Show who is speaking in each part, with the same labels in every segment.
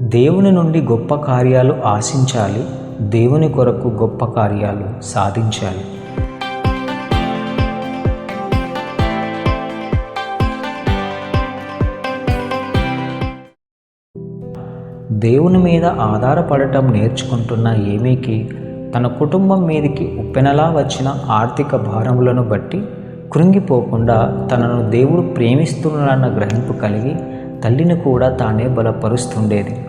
Speaker 1: దేవుని నుండి గొప్ప కార్యాలు ఆశించాలి దేవుని కొరకు గొప్ప కార్యాలు సాధించాలి. దేవుని మీద ఆధారపడటం నేర్చుకుంటున్న ఏమీకి తన కుటుంబం మీదకి ఉప్పెనలా వచ్చిన ఆర్థిక భారములను బట్టి కృంగిపోకుండా తనను దేవుడు ప్రేమిస్తున్నాడన్న గ్రహింపు కలిగి తల్లిని కూడా తానే బలపరుస్తుండేది.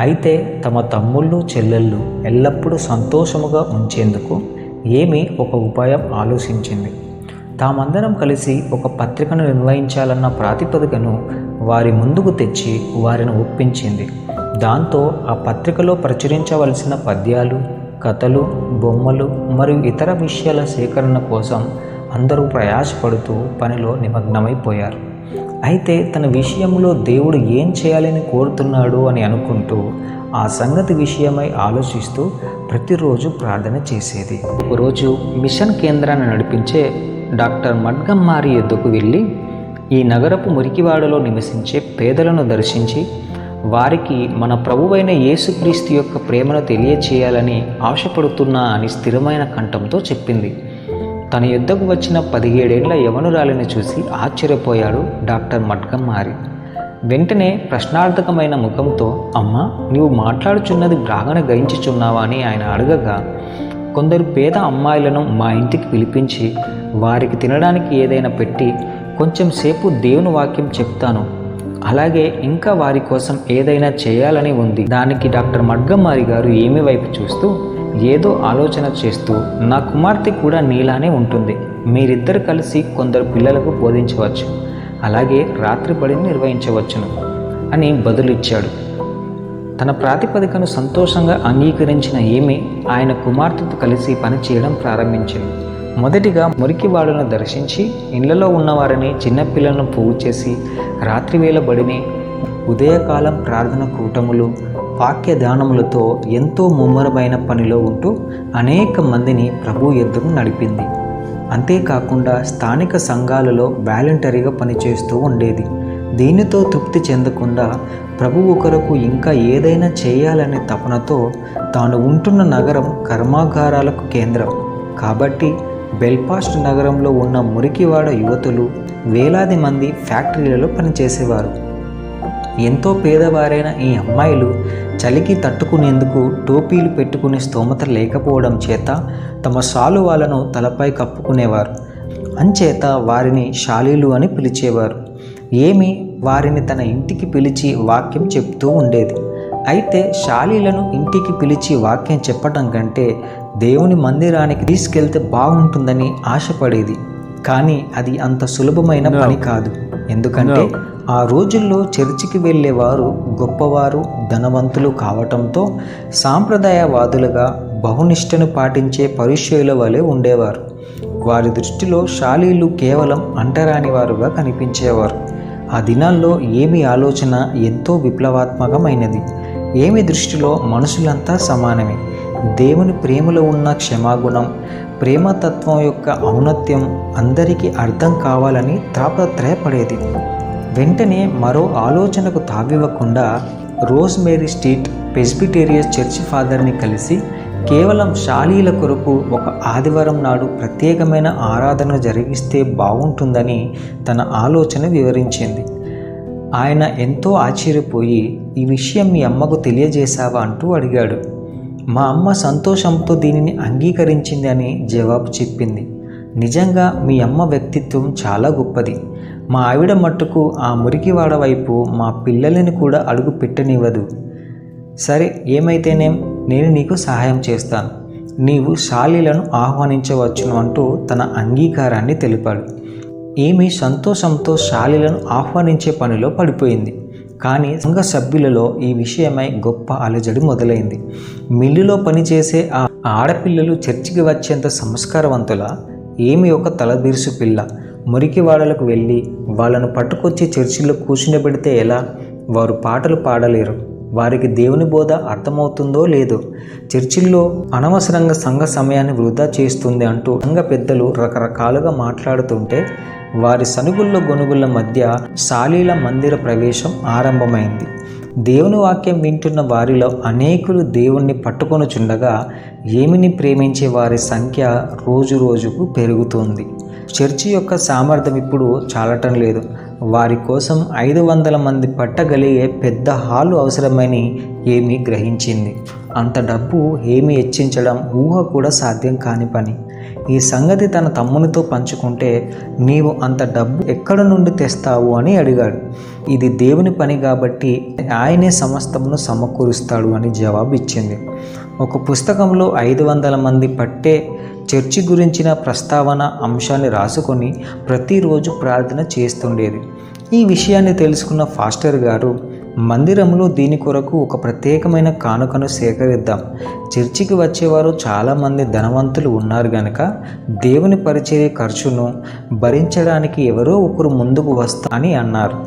Speaker 1: అయితే తమ తమ్ముళ్ళు చెల్లెళ్ళు ఎల్లప్పుడూ సంతోషముగా ఉంచేందుకు ఏమి ఒక ఉపాయం ఆలోచించింది. తామందరం కలిసి ఒక పత్రికను నిర్వహించాలన్న ప్రాతిపదికను వారి ముందుకు తెచ్చి వారిని ఒప్పించింది. దాంతో ఆ పత్రికలో ప్రచురించవలసిన పద్యాలు కథలు బొమ్మలు మరియు ఇతర విషయాల సేకరణ కోసం అందరూ ప్రయాసపడుతూ పనిలో నిమగ్నమైపోయారు. అయితే తన విషయంలో దేవుడు ఏం చేయాలని కోరుతున్నాడు అని అనుకుంటూ ఆ సంగతి విషయమై ఆలోచిస్తూ ప్రతిరోజు ప్రార్థన చేసేది. ఒకరోజు మిషన్ కేంద్రాన్ని నడిపించే డాక్టర్ మడ్గమ్మారి ఎద్దుకు వెళ్ళి ఈ నగరపు మురికివాడలో నివసించే పేదలను దర్శించి వారికి మన ప్రభువైన యేసుక్రీస్తు యొక్క ప్రేమను తెలియచేయాలని ఆశపడుతున్నా అని స్థిరమైన కంఠంతో చెప్పింది. తన యుద్ధకు వచ్చిన పదిహేడేళ్ళ యవనురాలిని చూసి ఆశ్చర్యపోయాడు డాక్టర్ మడ్గమ్మారి వెంటనే ప్రశ్నార్థకమైన ముఖంతో అమ్మా నీవు మాట్లాడుచున్నది బాగానే గ్రహించుచున్నావా అని ఆయన అడగగా కొందరు పేద అమ్మాయిలను మా ఇంటికి పిలిపించి వారికి తినడానికి ఏదైనా పెట్టి కొంచెం సేపు దేవుని వాక్యం చెప్తాను. అలాగే ఇంకా వారి కోసం ఏదైనా చేయాలని ఉంది. దానికి డాక్టర్ మడ్గమ్మారి గారు ఏమి వైపు చూస్తూ ఏదో ఆలోచన చేస్తూ నా కుమార్తె కూడా నీలానే ఉంటుంది. మీరిద్దరు కలిసి కొందరు పిల్లలకు బోధించవచ్చు. అలాగే రాత్రి బడిని నిర్వహించవచ్చును అని బదులిచ్చాడు. తన ప్రాతిపదికను సంతోషంగా అంగీకరించిన ఏమి ఆయన కుమార్తెతో కలిసి పనిచేయడం ప్రారంభించింది. మొదటిగా మురికివాడును దర్శించి ఇళ్ళలో ఉన్నవారిని చిన్నపిల్లలను పోగు చేసి రాత్రివేళ బడిని ఉదయకాలం ప్రార్థన కూటములు వాక్య ధ్యానములతో ఎంతో ముమ్మరమైన పనిలో ఉంటూ అనేక మందిని ప్రభు ఎద్దుకు నడిపింది. అంతేకాకుండా స్థానిక సంఘాలలో వాలంటరీగా పనిచేస్తూ ఉండేది. దీనితో తృప్తి చెందకుండా ప్రభువు కొరకు ఇంకా ఏదైనా చేయాలనే తపనతో తాను ఉంటున్న నగరం కర్మాగారాలకు కేంద్రం. కాబట్టి బెల్ఫాస్ట్ నగరంలో ఉన్న మురికివాడ యువతులు వేలాది మంది ఫ్యాక్టరీలలో పనిచేసేవారు. ఎంతో పేదవారైన ఈ అమ్మాయిలు చలికి తట్టుకునేందుకు టోపీలు పెట్టుకునే స్తోమత లేకపోవడం చేత తమ శాలువాలను తలపై కప్పుకునేవారు. అంచేత వారిని శాలీలు అని పిలిచేవారు. ఏమి వారిని తన ఇంటికి పిలిచి వాక్యం చెప్తూ ఉండేది. అయితే శాలీలను ఇంటికి పిలిచి వాక్యం చెప్పటం కంటే దేవుని మందిరానికి తీసుకెళ్తే బాగుంటుందని ఆశపడేది. కానీ అది అంత సులభమైన పని కాదు. ఎందుకంటే ఆ రోజుల్లో చర్చికి వెళ్ళేవారు గొప్పవారు ధనవంతులు కావటంతో సాంప్రదాయవాదులుగా బహునిష్టను పాటించే పరిచయుల వలె ఉండేవారు. వారి దృష్టిలో శాలీలు కేవలం అంటరాని వారుగా కనిపించేవారు. ఆ దినాల్లో ఏమి ఆలోచన ఎంతో విప్లవాత్మకమైనది. ఏమి దృష్టిలో మనుషులంతా సమానమే. దేవుని ప్రేమలో ఉన్న క్షమాగుణం ప్రేమతత్వం యొక్క ఔన్నత్యం అందరికీ అర్థం కావాలని తాపత్రయపడేది వెంటనే మరో ఆలోచనకు తావివ్వకుండా rose Mary street presbyterian church ఫాదర్ని కలిసి కేవలం శాలీల కొరకు ఒక ఆదివారం నాడు ప్రత్యేకమైన ఆరాధన జరిగిస్తే బాగుంటుందని తన ఆలోచన వివరించింది. ఆయన ఎంతో ఆశ్చర్యపోయి ఈ విషయం మీ అమ్మకు తెలియజేశావా? అంటూ అడిగాడు. మా అమ్మ సంతోషంతో దీనిని అంగీకరించింది అని జవాబు చెప్పింది. నిజంగా మీ అమ్మ వ్యక్తిత్వం చాలా గొప్పది. మా ఆవిడ మట్టుకు ఆ మురికివాడ వైపు మా పిల్లలని కూడా అడుగు పెట్టనివ్వదు. సరే ఏమైతేనేం? నేను నీకు సహాయం చేస్తాను. నీవు శాలీలను ఆహ్వానించవచ్చును అంటూ తన అంగీకారాన్ని తెలిపాడు. ఏమి సంతోషంతో శాలీలను ఆహ్వానించే పనిలో పడిపోయింది. కానీ సంఘ సభ్యులలో ఈ విషయమై గొప్ప అలజడి మొదలైంది. మిల్లులో పనిచేసే ఆ ఆడపిల్లలు చర్చికి వచ్చేంత సంస్కారవంతుల ఏమి ఒక తలబిరుసు పిల్ల. మురికివాడలకు వెళ్ళి వాళ్ళను పట్టుకొచ్చి చర్చిలో కూర్చునిపెడితే ఎలా? వారు పాటలు పాడలేరు. వారికి దేవుని బోధ అర్థమవుతుందో లేదో? చర్చిల్లో అనవసరంగా సంఘ సమయాన్ని వృధా చేస్తుంది అంటూ సంఘ పెద్దలు రకరకాలుగా మాట్లాడుతుంటే వారి సనుగుళ్ళ గొనుగుల మధ్య శాలీల మందిర ప్రవేశం ఆరంభమైంది. దేవుని వాక్యం వింటున్న వారిలో అనేకులు దేవుణ్ణి పట్టుకొనుచుండగా ఏమిని ప్రేమించే వారి సంఖ్య రోజు రోజుకు పెరుగుతుంది. చర్చి యొక్క సామర్థ్యం ఇప్పుడు చాలటం లేదు. వారి కోసం ఐదు వందల మంది పట్టగలిగే పెద్ద హాలు అవసరమని ఏమి గ్రహించింది. అంత డబ్బు ఏమి హెచ్చించడం ఊహ కూడా సాధ్యం కాని పని. ఈ సంగతి తన తమ్మునితో పంచుకుంటే నీవు అంత డబ్బు ఎక్కడ నుండి తెస్తావు అని అడిగాడు. ఇది దేవుని పని కాబట్టి ఆయనే సమస్తమును సమకూరుస్తాడు అని జవాబు ఇచ్చింది. ఒక పుస్తకంలో ఐదు వందల మంది పట్టే చర్చి గురించిన ప్రస్తావన అంశాన్ని రాసుకొని ప్రతిరోజు ప్రార్థన చేస్తుండేది. ఈ విషయాన్ని తెలుసుకున్న ఫాస్టర్ గారు మందిరంలో దీని కొరకు ఒక ప్రత్యేకమైన కానుకను సేకరిద్దాం. చర్చికి వచ్చేవారు చాలామంది ధనవంతులు ఉన్నారు గనక దేవుని పరిచర్య ఖర్చును భరించడానికి ఎవరో ఒకరు ముందుకు వస్తా అని అన్నారు.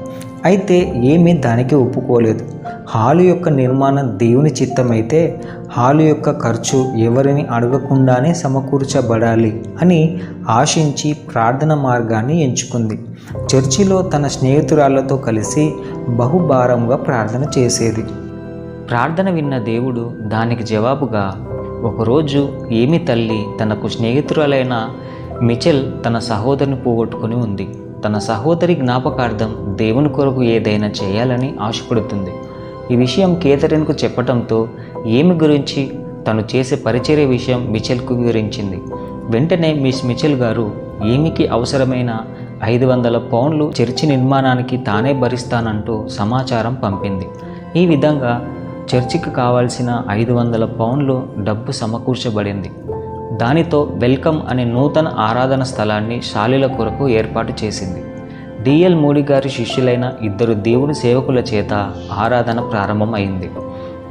Speaker 1: అయితే ఏమీ దానికి ఒప్పుకోలేదు. హాలు యొక్క నిర్మాణం దేవుని చిత్తమైతే హాలు యొక్క ఖర్చు ఎవరిని అడగకుండానే సమకూర్చబడాలి అని ఆశించి ప్రార్థన మార్గాన్ని ఎంచుకుంది. చర్చిలో తన స్నేహితురాళ్ళతో కలిసి బహుభారంగా ప్రార్థన చేసేది. ప్రార్థన విన్న దేవుడు దానికి జవాబుగా ఒకరోజు ఏమి తల్లి తనకు స్నేహితురాలైన మిచెల్ తన సహోదరిని పోగొట్టుకుని ఉంది. తన సహోదరి జ్ఞాపకార్థం దేవుని కొరకు ఏదైనా చేయాలని ఆశపడుతుంది. ఈ విషయం కేథరిన్కు చెప్పటంతో ఏమి గురించి? తను చేసే పరిచర్య విషయం మిచెల్కు వివరించింది. వెంటనే మిస్ మిచెల్ గారు ఏమికి అవసరమైన ఐదు వందల పౌండ్లు చర్చి నిర్మాణానికి తానే భరిస్తానంటూ సమాచారం పంపింది. ఈ విధంగా చర్చికి కావాల్సిన ఐదు వందల పౌండ్లు డబ్బు సమకూర్చబడింది. దానితో వెల్కమ్ అనే నూతన ఆరాధన స్థలాన్ని శాలిల కొరకు ఏర్పాటు చేసింది. డిఎల్ మోడీ గారి శిష్యులైన ఇద్దరు దేవుని సేవకుల చేత ఆరాధన ప్రారంభమైంది.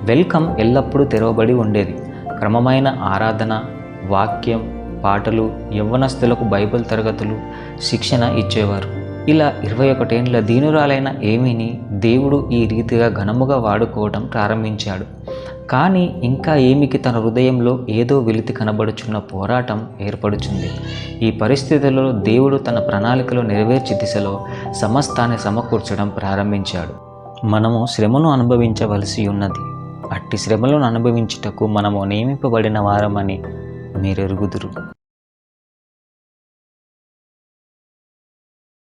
Speaker 1: వెల్కమ్ ఎల్లప్పుడూ తెరవబడి ఉండేది. క్రమమైన ఆరాధన వాక్యం పాటలు యవ్వనస్తులకు బైబిల్ తరగతులు శిక్షణ ఇచ్చేవారు. ఇలా ఇరవై ఒకటేండ్ల దీనురాలైన ఏమీని దేవుడు ఈ రీతిగా ఘనముగా వాడుకోవడం ప్రారంభించాడు. కానీ ఇంకా ఏమికి తన హృదయంలో ఏదో వెలితి కనబడుచున్న పోరాటం ఏర్పడుచుంది. ఈ పరిస్థితులలో దేవుడు తన ప్రణాళికలో నెరవేర్చి దిశలో సమస్తాన్ని సమకూర్చడం ప్రారంభించాడు. మనము శ్రమను అనుభవించవలసి ఉన్నది. అట్టి శ్రమలను అనుభవించుటకు మనము నియమింపబడిన వారమని మీరెరుగుదురు.